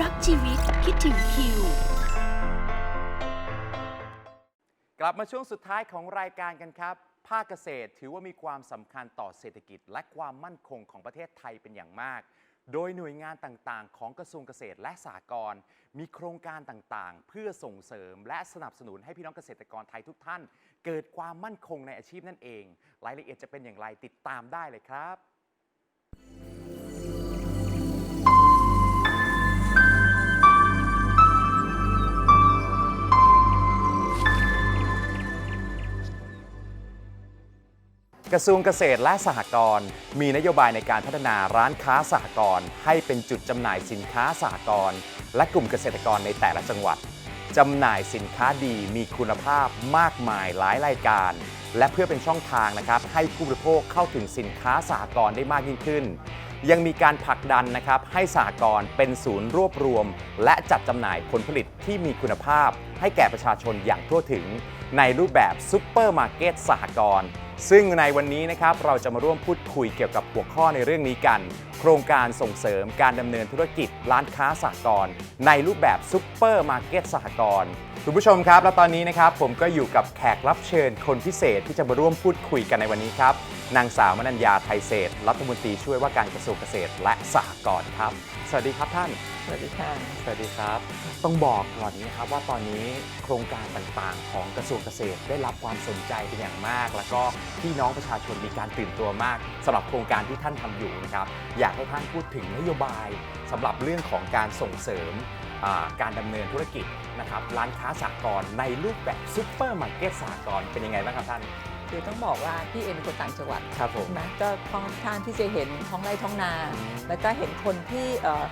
รักชีวิตคิดถึงคิว กลับมาช่วงสุดท้ายของรายการกันครับ ภาคเกษตรถือว่ามีความสำคัญต่อเศรษฐกิจ และความมั่นคงของประเทศไทยเป็นอย่างมาก โดยหน่วยงานต่างๆ ของกระทรวงเกษตรและสหกรณ์มีโครงการต่างๆ เพื่อส่งเสริมและสนับสนุนให้พี่น้องเกษตรกรไทยทุกท่าน เกิดความมั่นคงในอาชีพนั่นเอง รายละเอียดจะเป็นอย่างไรติดตามได้เลยครับ กระทรวงเกษตรและสหกรณ์มีนโยบายในการพัฒนาร้านค้าสหกรณ์ให้เป็นจุดจำหน่ายสินค้าสหกรณ์และกลุ่มเกษตรกรในแต่ละจังหวัดจำหน่ายสินค้าดีมีคุณภาพมากมายหลายรายการ และเพื่อเป็นช่องทางนะครับให้ผู้บริโภคเข้าถึงสินค้าสหกรณ์ได้มากยิ่งขึ้น ยังมีการผลักดันนะครับให้สหกรณ์เป็นศูนย์รวบรวม และจัดจำหน่ายผลผลิตที่มีคุณภาพ ให้แก่ประชาชนอย่างทั่วถึง ในรูปแบบซุปเปอร์มาร์เก็ตสหกรณ์ซึ่งในวันนี้นะครับเราจะมาร่วมพูดคุยเกี่ยวกับหัวข้อในเรื่องนี้กัน โครงการส่งเสริมการดำเนินธุรกิจร้านค้าสหกรณ์ในรูปแบบซุปเปอร์มาร์เก็ตสหกรณ์คุณผู้ชมครับ และตอนนี้นะครับผมก็อยู่กับแขกรับเชิญคนพิเศษที่จะมาร่วมพูดคุยกันในวันนี้ครับ นางสาวมนัญญาไทยเศรษฐ์รัฐมนตรีช่วยว่าการกระทรวงเกษตรและสหกรณ์ครับ สวัสดีครับท่าน สวัสดีค่ะ สวัสดีครับ ต้องบอกก่อนนะครับว่าตอนนี้โครงการต่างๆ ของกระทรวงเกษตรได้รับความสนใจเป็นอย่างมาก แล้วก็พี่น้องประชาชนมีการตื่นตัวมากสำหรับโครงการที่ท่านทำอยู่นะครับอยากให้ท่านพูดถึงนโยบายสำหรับเรื่องของการส่งเสริมอ่าการดำเนินธุรกิจนะครับร้านค้าสากลในรูปแบบซุปเปอร์มาร์เก็ตสากลเป็นยังไงบ้างครับท่าน คือต้องบอกว่าพี่เอ็มเป็นคนต่างจังหวัดครับผมใช่ไหมก็ค่อนข้างที่จะเห็นท้องไร่ท้องนาอืมแล้วก็เห็นคนที่เอ่อ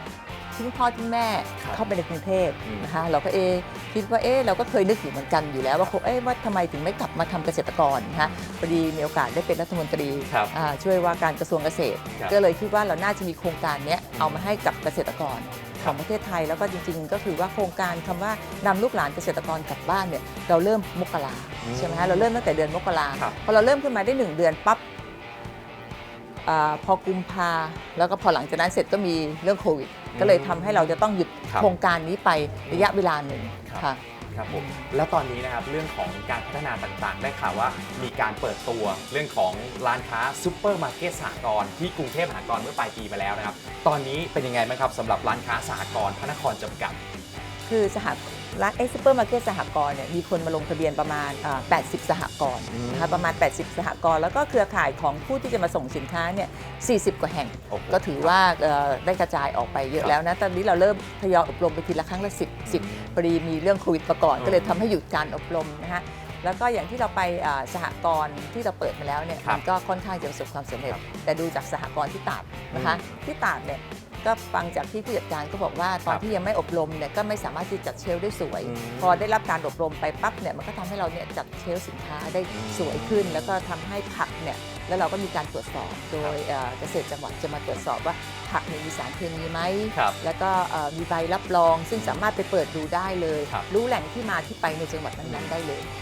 ทิ้งพ่อทิ้งแม่ครับเข้าไปในกรุงเทพอืม นะคะเราก็เอะคิดว่าเอ๊ะเราก็เคยนึกอยู่เหมือนกันอยู่แล้วว่าเอ๊ะว่าทำไมถึงไม่กลับมาทำเกษตรกรนะคะพอดีมีโอกาสได้เป็นรัฐมนตรีครับ อ่าช่วยว่าการกระทรวงเกษตร ครับก็เลยคิดว่าเราน่าจะมีโครงการเนี้ยเอามาให้กับเกษตรกรค ขรับองประเทศไทย แล้วก็จริง ๆ ก็คือว่าโครงการคำว่านำลูกหลานเกษตรกรกลับบ้านเนี่ยเราเริ่มมกราอืมใช่ไหมคะเราเริ่มตั้งแต่เดือนมกราครับพอเราเริ่มขึ้นมาได้หนึ่งเดือนปั๊บอาพอกุมภาแล้วก็พอหลังจากนั้นเสร็จก็มีเรื่องโควิด ก็เลยทำให้เราจะต้องหยุดครับโครงการนี้ไประยะเวลาหนึ่งครับค่ะ ครับผมแล้วตอนนี้นะครับเรื่องของการพัฒนาต่างๆ ได้ข่าวว่ามีการเปิดตัวเรื่องของร้านค้าซูเปอร์มาร์เก็ตสหกรณ์ที่กรุงเทพมหานครเมื่อปลายปีมาแล้วนะครับ ตอนนี้เป็นยังไงบ้างครับสำหรับร้านค้าสหกรณ์พระนครจำกัด คือสหร้านเอ็กซ์เปอร์มาร์เก็ตสหกรณ์เนี่ยมีคนมาลงทะเบียนประมาณอ่า80 สหกรณ์อืมนะคะประมาณ 80 สหกรณ์แล้วก็เครือข่ายของผู้ที่จะมาส่งสินค้าเนี่ย 40 กว่าแห่งโอ้โหก็ถือว่าเอ่อได้กระจายออกไปเยครัอะบแล้วนะ ตอนนี้เราเริ่มทยอยอบรมไปทีละครั้งละ 10 10พอดีมีเรื่องโควิดมาก่อนอืมก็เลยทำให้หยุดการอบรมนะฮะแล้วก็อย่างที่เราไปอ่าสหกรณ์ที่เราเปิดมาแล้วเนี่ยครับมันก็ค่อนข้างจะประสบความสำเร็จครับแต่ดูจากสหกรณ์ที่ตราดนะคะอืมที่ตราดเนี่ย ก็ฟังจากที่ผู้จัดการก็บอกว่าตอนครับที่ยังไม่อบรมเนี่ยก็ไม่สามารถที่จะจัดเชลฟ์ได้สวยอืมพอได้รับการอบรมไปปั๊บเนี่ยมันก็ทำให้เราเนี่ยจัดเชลฟ์สินค้าได้อืมสวยขึ้น แล้วก็ทำให้ผักเนี่ยแล้วเราก็มีการตรวจสอบโดยเอ่อเกษตรจังหวัดจะมาตรวจสอบว่าผักเนี่ยมีสารเคมีไหมครับแล้วก็เอ่อมีใบรับรอง ซึ่งสามารถไปเปิดดูได้เลยครับรู้แหล่งที่มาที่ไปในจังหวัดนั้นๆได้เลยนะคะ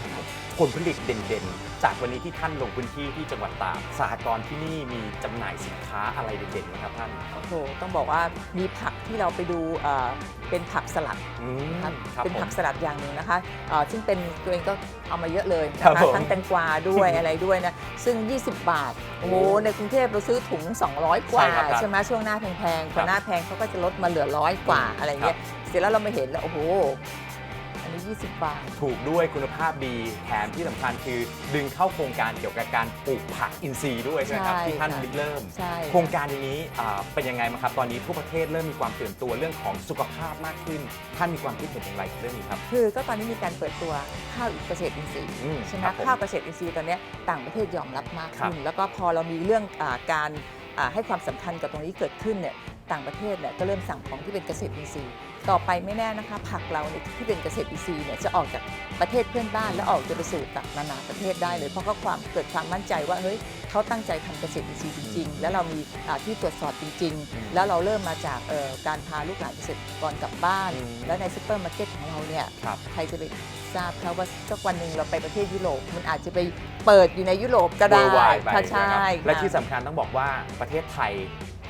ผลผลิตเด่นๆ จากวันนี้ที่ท่านลงพื้นที่ที่จังหวัดตากสหกรณ์ที่นี่มีจำหน่ายสินค้าอะไรเด่นๆไหมครับท่าน โอ้โหต้องบอกว่ามีผักที่เราไปดูเอ่อเป็นผักสลัดอืมนะครับครับเป็นผมผักสลัดอย่างหนึ่งนะคะเอ่อซึ่งเป็นตัวเองก็เอามาเยอะเลยครับนะผคะมทั้งแตงกวาด้วย อะไรด้วยนะ ซึ่ง 20 บาท โอ้โหโอ้ในกรุงเทพเราซื้อถุง 200 กว่า ใช่ครับใช่ไหมช่วงหน้าแพงๆพครัอบหน้าแพงเขาก็จะลดมาเหลือร้อยกว่าอะไรเงี้ย เสร็จแล้วเรามาเห็นแล้วโอ้โหอันนี้ 20 บาท ถูกด้วยคุณภาพดีแถมที่สำคัญคือดึงเข้าโครงการเกี่ยวกับการปลูกผักอินทรีย์ด้วยใช่ไหมครับ ใช่ที่ท่านค่ะริเริ่ม ใช่ โครงการนี้อ่าเป็นยังไงบ้างครับตอนนี้ทั่วประเทศเริ่มมีความตื่นตัวเรื่องของสุขภาพมากขึ้น ท่านมีความคิดเห็นอย่างไรกับเรื่องนี้ครับ คือก็ตอนนี้มีการเปิดตัวข้าวเกษตรอินทรีย์อืมใช่ไหมครับผมข้าวเกษตรอินทรีย์ตอนเนี้ยต่างประเทศยอมรับมากครับขึ้น แล้วก็พอเรามีเรื่องอาการอ่าให้ความสำคัญกับตรงนี้เกิดขึ้นเนี่ยต่างประเทศเนี่ยก็เริ่มสั่งของที่เป็นเกษตรอินทรีย์ ต่อไปไม่แน่นะคะ ผักเราเนี่ยที่เป็นเกษตรอินทรีย์เนี่ยจะออกจากประเทศเพื่อนบ้านแล้วออกจะไปสู่ต่างนานาประเทศได้เลย เพราะเขาความเกิดความมั่นใจว่าเฮ้ยเขาตั้งใจทำเกษตรอินทรีย์จริง ๆ แล้วเรามีอ่าที่ตรวจสอบจริงอืมๆแล้วเราเริ่มมาจากเอ่อการพาลูกหลานเกษตรกรกลับบ้านอืมแล้วในซูเปอร์มาร์เก็ตของเราเนี่ยครับใครจะไปทราบคะว่าสักวันหนึ่งเราไปประเทศยุโรปมันอาจจะไปเปิดอยู่ในยุโรปก็ได้ Worldwide ไปค่ะใช่ไหมใช่ครับและค่ะที่สำคัญต้องบอกว่าประเทศไทย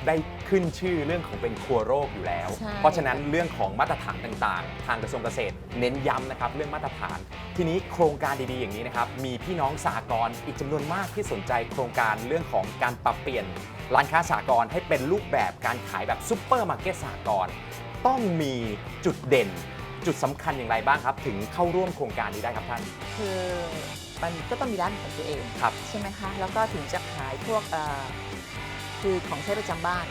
ได้ขึ้นชื่อเรื่องของเป็นครัวโรคอยู่แล้ว ใช่ เพราะฉะนั้นเรื่องของมาตรฐานต่างๆ ทางกระทรวงเกษตร เน้นย้ำนะครับเรื่องมาตรฐาน ทีนี้โครงการดีๆอย่างนี้นะครับมีพี่น้องสหกรณ์อีกจำนวนมากที่สนใจโครงการเรื่องของการปรับเปลี่ยน ร้านค้าสหกรณ์ให้เป็นรูปแบบการขายแบบซุปเปอร์มาร์เก็ตสหกรณ์ต้องมีจุดเด่น จุดสำคัญอย่างไรบ้างครับ ถึงเข้าร่วมโครงการนี้ได้ครับท่านคือมันก็ต้องมีร้านของตัวเอง ครับ ใช่ไหมคะ แล้วก็ถึงจะขายพวกเอ่อ คือของใช้ประจำบ้าน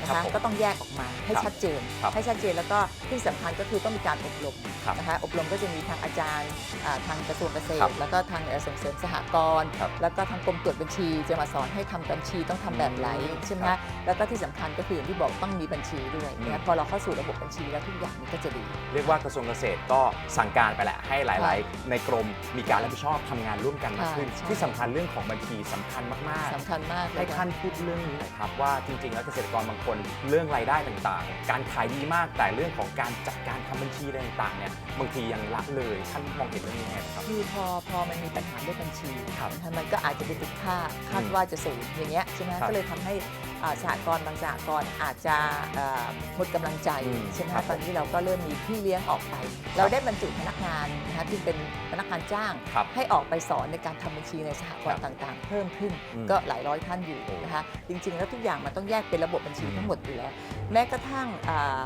นะครัคะบผม ก็ต้องแยกออกมาให้ครับชัดเจน ครับให้ชัดเจนแล้วก็ที่สำคัญก็คือต้องมีการอบรมครับนะคะอบรมก็จะมีทางอาจารย์อ่าทางกระทรวงเกษครัตบรแล้วก็ทางเอ่อส่งเสริมสหกรณ์ครับแล้วก็ทางกรมตรวจบัญชีจะมาสอนให้ทำบัญชีต้องทำแบบไหนอืมใช่ไหมครัคะบแล้วก็ที่สำคัญก็คืออย่างที่บอกต้องมีบัญชีด้วยอืมนะพอเราเข้าสู่ระบบบัญชีแล้วทุกอย่างมันก็จะดี เรียกว่ากระทรวงเกษตรก็สั่งการไปแหละให้หลายใช่ๆในกรมมีการรับผิดชอบทำงานร่วมกันมากขึ้นใช่ ที่สำคัญเรื่องของบัญชีสำคัญมาก สำคัญมากๆเลให้ยค่ะ ท่านพูดเรื่องนี้หน่อยครับว่าจริงๆ แล้วเกษตรกรบางคนเรื่องรายได้ต่างๆ การขายดีมากแต่เรื่องของการจัดการทำบัญชีอะไรต่างๆเนี่ยบางทียังละเลยท่านมองเห็นเรื่องนี้ยังไงครับ คือพอพอมันมีปัญหาเรื่องบัญชีครับนะคะมันก็อาจจะไปติดค่าคาดอืมว่าจะสูงอย่างเงี้ยใช่ไหมครับ ก็เลยทำให้อ่า สหกรณ์บางสหกรณ์อาจจะเอ่อหมดกำลังใจอืมใช่ไหมครัคะบตอนนี้เราก็เริ่มมีพี่เลี้ยงออกไป เราได้บรรจุพนักงานนะคะที่เป็นพนักงานจ้างครับให้ออกไปสอนในการทำบัญชีในสหกรณ์ครับต่างๆ เพิ่มขึ้นอืมก็หลายร้อยท่านอยู่โอ้นะคะจริงๆ แล้วทุกอย่างมันต้องแยกเป็นระบบบัญชีอืมทั้งหมดอยู่แล้ว แม้กระทั่งอ่า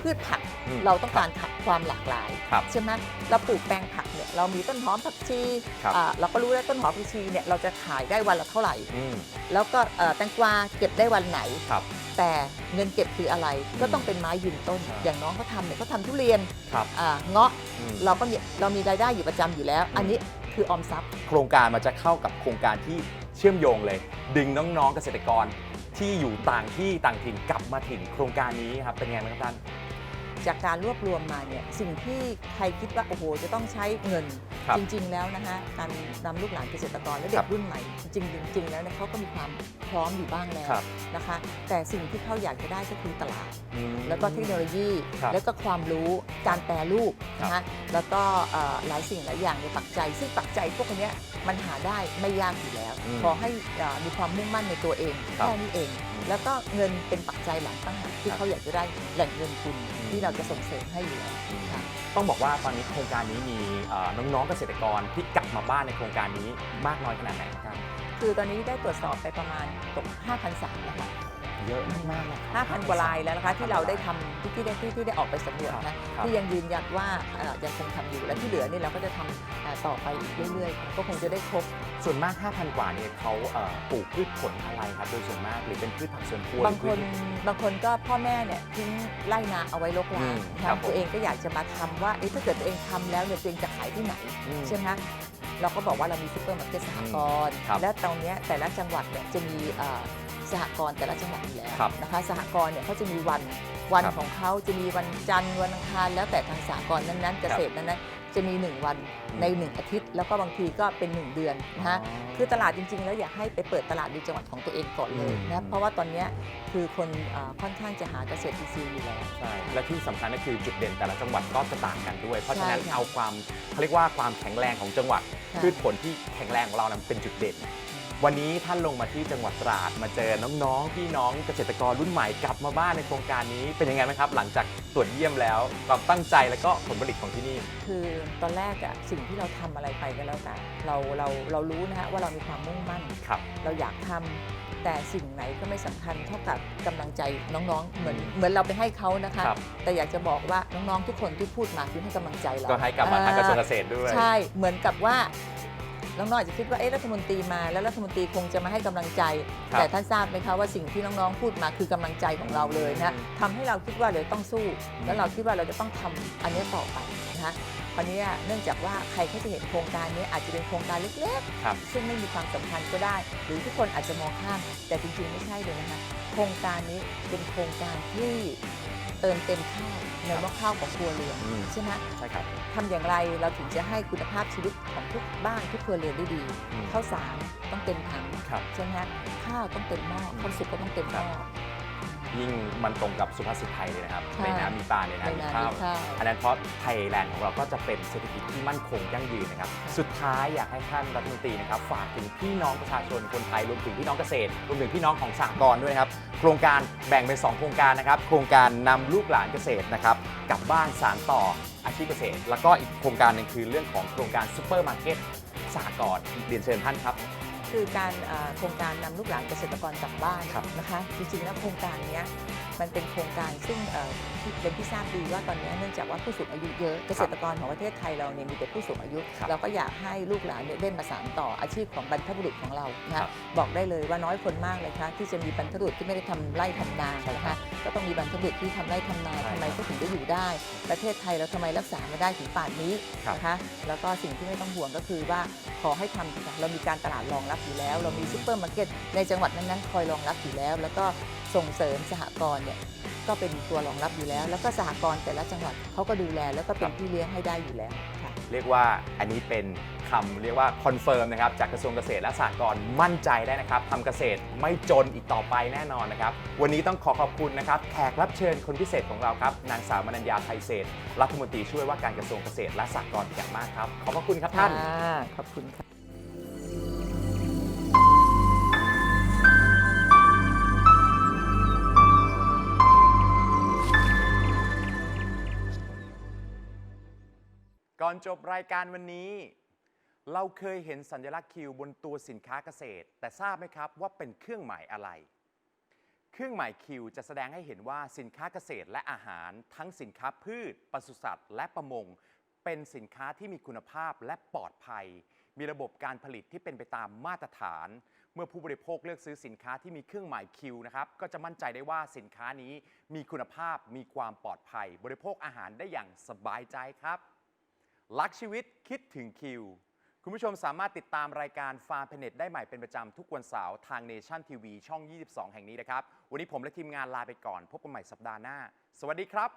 พืชผักอืมเราต้องการความหลากหลายครับใช่ไหมเราปลูกแปลงผักเนี่ยเรามีต้นหอมผักชีครับ อ่าเราก็รู้แล้วต้นหอมผักชีเนี่ยเราจะขายได้วันละเท่าไหร่ อืมแล้วก็เอ่อแตงกวาเก็บได้วันไหน ครับ แต่เงินเก็บคืออะไรอืมก็ต้องเป็นไม้ยืนต้น ครับ อย่างน้องเขาทำเนี่ยเขาทำทุเรียนครับอ่าเงาะอืม เราก็มีเรามีรายได้อยู่ประจำอยู่แล้วอืมอันนี้คือออมทรัพย์ โครงการมันจะเข้ากับโครงการที่เชื่อมโยงเลย ดึงน้องๆเกษตรกรที่อยู่ต่างที่ต่างถิ่นกลับมาถิ่นโครงการนี้ครับเป็นไงบ้างครับท่าน จากการรวบรวมมาเนี่ยสิ่งที่ใครคิดว่าโอ้โหจะต้องใช้เงิน จริง ๆ แล้วนะคะการนำลูกหลานเกษตรกรและเด็ครักบรุ่นใหม่ จริงๆจริงๆแล้วเนี่ยเขาก็มีความพร้อมอยู่บ้างแล้วครับนะคะ แต่สิ่งที่เขาอยากจะได้ก็คือตลาดอืมแล้วก็เทคโนโลยีครับแล้วก็ความรู้การแปรรูปครับนะคะแล้วก็เอ่อหลายสิ่งหลายอย่างในปัจจัยซึ่งปัจจัยพวกเนี้ยมันหาได้ไม่ยากอยู่แล้วอืมขอให้เอ่อมีความมุ่งมั่นในตัวเองครับแค่นี้เองอืมแล้วก็เงินเป็นปัจจัยหลังต่างหากที่ครับเขาอยากจะได้แหล่งเงินทุนอืมที่เราจะส่งเสริมให้อยู่แล้วค่ะต้องบอกว่าตอนนี้โครงการนี้มีเอ่อน้องๆเกเกษตรกรที่กลับมาบ้านในโครงการนี้มากน้อยขนาดไหนครับ คือตอนนี้ได้ตรวจสอบไปประมาณตก5,003แล้วค่ะเยอะมากๆนะ5,000 กว่ารายแล้วนะคะที่เราได้ทำที่ที่ได้ที่ที่ได้ออกไปสำรวจครับนะครับที่ยังยืนยันว่าเอ่อยังคงทำอยู่และที่เหลือนี่เราก็จะทำเอ่อต่อไปอีกเรื่อยๆ ก็คงจะได้ครบ ส่วนมาก 5,000 กว่าเนี่ยเขาเอ่อปลูกพืชผลอะไรครับ โดยส่วนมากหรือเป็นพืชผักสวนครัวบางคนหรือพืชบางคนก็พ่อแม่เนี่ยทิ้งไร่นาเอาไว้รกอืร้างมนะครัคะบผมตัวเองก็อยากจะมาทำว่าเอ๊ะถ้าเกิดตัวเองทำแล้วเนี่ยตัวเองจะขายที่ไหนอืม ใช่ไหมคะ เราก็บอกว่าเรามีซุปเปอร์มาร์เก็ตสหกรณ์ครับและตรงเนี้ยแต่ละจังหวัดเนี่ยจะมีเอ่อสหกรณ์แต่ละจังหวัดอยู่แล้วครับนะคะสหกรณ์เนี่ยเขาจะมีวัน วันครับของเขาจะมีวันจันทร์วันอังคารแล้วแต่ทางสหกรณ์นั้นๆ เกษตรนั้นๆจะมี 1 วันใน 1 อาทิตย์ แล้วก็บางทีก็เป็น 1 เดือนนะฮะคือตลาดจริง ๆ แล้วอยากให้ไปเปิดตลาดในจังหวัดของตัวเองก่อนเลยอืมนะเพราะว่าตอนเนี้ยคือคนอ่าค่อนข้างจะหาเกษตรอินทรีย์อยู่แล้วใช่และที่สำคัญก็คือจุดเด่นแต่ละจังหวัดก็จะต่างกันด้วย เพราะฉะนั้นใช่ค่ะเอาความเขาเรียกว่าความแข็งแรงของจังหวัดค่ะพืชผลที่แข็งแรงของเรานั้นเป็นจุดเด่น วันนี้ท่านลงมาที่จังหวัดตราดมาเจอน้องๆพี่น้องเกษตรกรรุ่นใหม่กลับมาบ้านในโครงการนี้เป็นยังไงไหมครับ หลังจากตรวจเยี่ยมแล้วความตั้งใจแล้วก็ผลผลิตของที่นี่ คือตอนแรกอะสิ่งที่เราทำอะไรไปก็แล้วแต่เราเราเรารู้นะฮะว่าเรามีความมุ่งมั่น ครับ เราอยากทำแต่สิ่งไหนก็ไม่สำคัญเท่ากับกำลังใจน้องๆ เหมือนอืมเหมือนเราไปให้เขานะคะ ครับ แต่อยากจะบอกว่าน้องๆทุกคนที่พูดมาคือให้กำลังใจเราก็ให้กลับมาทางกระทรวงเกอ่ษตรด้วย ใช่เหมือนกับว่า น้องๆอาจจะคิดว่าเอ๊ะรัฐมนตรีมาแล้วรัฐมนตรีคงจะมาให้กำลังใจ ครับแต่ท่านทราบไหมคะว่าสิ่งที่น้องๆพูดมาคือกำลังใจของเราเลยนะอืมทำให้เราคิดว่าเราต้องสู้อืมแล้วเราคิดว่าเราจะต้องทำอันนี้ต่อไปนะคะคราวนี้เนื่องจากว่าใครเขาจะเห็นโครงการนี้อาจจะเป็นโครงการเล็กครับ ๆ ซึ่งไม่มีความสำคัญก็ได้ หรือทุกคนอาจจะมองข้าม แต่จริงๆไม่ใช่เลยนะคะ โครงการนี้เป็นโครงการที่เติมเต็มข้าว ในหม้อข้าวของครัวเรือนอืม ใช่ไหมใช่ครับ ทำอย่างไรเราถึงจะให้คุณภาพชีวิตของทุกบ้านทุกครัวเรือนได้ดีอืมข้าวสารต้องเต็มถังครับ ใช่ไหมฮะข้าวต้องเต็มหม้ออืมข้าวสุกก็ต้องเต็มหม้อค ยิ่งมันตรงกับสุภาษิตไทยเลยนะครับใช่ในน้ำมีปลาในในน้ำมีนาข้าวมีข้าวอันนั้นเพราะไทยแลนด์ของเราก็จะเป็นเศรษฐกิจที่มั่นคงยั่งยืนนะครับ สุดท้ายอยากให้ท่านรัฐมนตรีนะครับฝากถึงพี่น้องประชาชนคนไทยรวมถึงพี่น้องเกษตรรวมถึงพี่น้องของสหกรณ์ด้วยนะครับ โครงการแบ่งเป็น 2 โครงการนะครับ โครงการนำลูกหลานเกษตรนะครับกลับบ้านสารต่ออาชีพเกษตร แล้วก็อีกโครงการหนึ่งคือเรื่องของโครงการซูเปอร์มาร์เก็ตสหกรณ์เรียนเชิญท่านครับ คือการเอ่อโครงการนำลูกหลานเกษตรกรกลับบ้านครับนะคะจริงๆแล้วโครงการเนี้ยมันเป็นโครงการซึ่งเอ่อที่เป็นที่ทราบดีว่าตอนนี้เนื่องจากว่าผู้สูงอายุเยอะเกษตรกรของประเทศไทยเราเนี่ยมีแต่ผู้สูงอายุครับเราก็อยากให้ลูกหลานเนี่ยได้มาสานต่ออาชีพของบรรพบุรุษของเรานะครัคะบบอกได้เลยว่าน้อยคนมากเลยค่ะที่จะมีบรรพบุรุษที่ไม่ได้ทำไร่ทำนาใช่นะครัคะบก็ต้องมีบรรพบุรุษที่ทำไร่ทำนาใช่ทำไมครับก็ถึงได้อยู่ได้ ประเทศไทยเราทำไมรักษามาได้ถึงป่านนี้ครับนะคะแล้วก็สิ่งที่ไม่ต้องห่วงก็คือว่าขอให้ทำเถอะค่ะเรามีการตลาดรองรับอยู่แล้ว เรามีซูเปอร์มาร์เก็ตในจังหวัดนั้นๆคอยรองรับอยู่แล้ว แล้วก็ส่งเสริมสหกรณ์เนี่ยก็เป็นตัวรองรับอยู่แล้ว แล้วก็สหกรณ์แต่ละจังหวัดเขาก็ดูแลแล้วก็เป็นพี่เลี้ยงให้ได้อยู่แล้วค่ะ เรียกว่าอันนี้เป็นคำเรียกว่าคอนเฟิร์มนะครับจากกระทรวงเกษตรและสหกรณ์มั่นใจได้นะครับทำเกษตรไม่จนอีกต่อไปแน่นอนนะครับ วันนี้ต้องขอขอบคุณนะครับแขกรับเชิญคนพิเศษของเราครับนางสาวมนัญญาไทยเศรษฐ์รัฐมนตรีช่วยว่าการกระทรวงเกษตรและสหกรณ์เป็นอย่างมากครับขอบพระคุณครับท่าน ค่ะขอบคุณค่ะ ก่อนจบรายการวันนี้ เราเคยเห็นสัญลักษณ์คิวบนตัวสินค้าเกษตร แต่ทราบไหมครับว่าเป็นเครื่องหมายอะไร เครื่องหมายคิวจะแสดงให้เห็นว่าสินค้าเกษตรและอาหาร ทั้งสินค้าพืชปศุสัตว์ และประมง เป็นสินค้าที่มีคุณภาพและปลอดภัย มีระบบการผลิตที่เป็นไปตามมาตรฐาน เมื่อผู้บริโภคเลือกซื้อสินค้าที่มีเครื่องหมายคิวนะครับก็จะมั่นใจได้ว่าสินค้านี้มีคุณภาพมีความปลอดภัย บริโภคอาหารได้อย่างสบายใจครับ ลักชีวิตคิดถึงคิว คุณผู้ชมสามารถติดตามรายการฟาร์มเพเน็ตได้ใหม่เป็นประจำทุกวันเสาร์ทางเนชั่นทีวีช่อง 22 แห่งนี้นะครับ วันนี้ผมและทีมงานลาไปก่อน พบกันใหม่สัปดาห์หน้า สวัสดีครับ